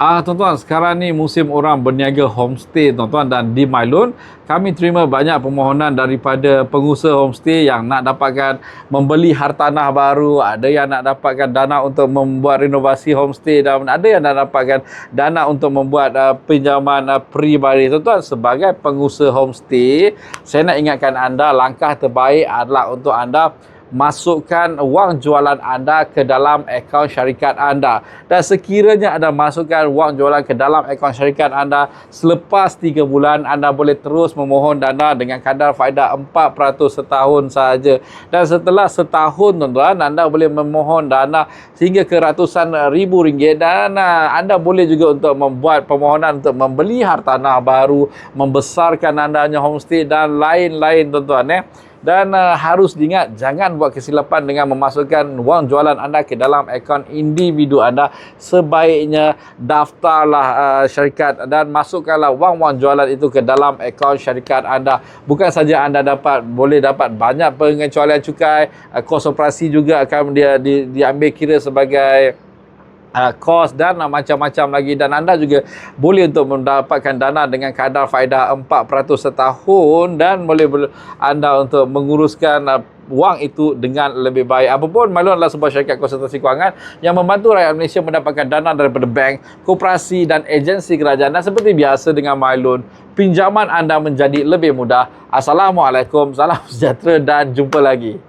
Ah tuan-tuan, sekarang ni musim orang berniaga homestay tuan-tuan dan di Mailun kami terima banyak permohonan daripada pengusaha homestay yang nak dapatkan membeli hartanah baru, ada yang nak dapatkan dana untuk membuat renovasi homestay dan ada yang nak dapatkan dana untuk membuat uh, pinjaman uh, peribadi. Tuan-tuan, sebagai pengusaha homestay, saya nak ingatkan anda langkah terbaik adalah untuk anda masukkan wang jualan anda ke dalam akaun syarikat anda. Dan sekiranya anda masukkan wang jualan ke dalam akaun syarikat anda selepas 3 bulan anda boleh terus memohon dana dengan kadar faedah 4% setahun sahaja. Dan setelah setahun tuan-tuan anda boleh memohon dana sehingga ke ratusan ribu ringgit. Dan uh, anda boleh juga untuk membuat permohonan untuk membeli hartanah baru membesarkan andanya homestay dan lain-lain tuan-tuan eh dan uh, harus diingat jangan buat kesilapan dengan memasukkan wang jualan anda ke dalam akaun individu anda. Sebaiknya daftarlah uh, syarikat dan masukkanlah wang-wang jualan itu ke dalam akaun syarikat anda. Bukan saja anda dapat boleh dapat banyak pengecualian cukai uh, kos operasi juga akan dia di, diambil kira sebagai uh, kos dan macam-macam lagi dan anda juga boleh untuk mendapatkan dana dengan kadar faedah 4% setahun dan boleh anda untuk menguruskan uh, wang itu dengan lebih baik. Apapun Mailun adalah sebuah syarikat konsultasi kewangan yang membantu rakyat Malaysia mendapatkan dana daripada bank, koperasi dan agensi kerajaan. Dan seperti biasa dengan Mailun, pinjaman anda menjadi lebih mudah. Assalamualaikum, salam sejahtera dan jumpa lagi.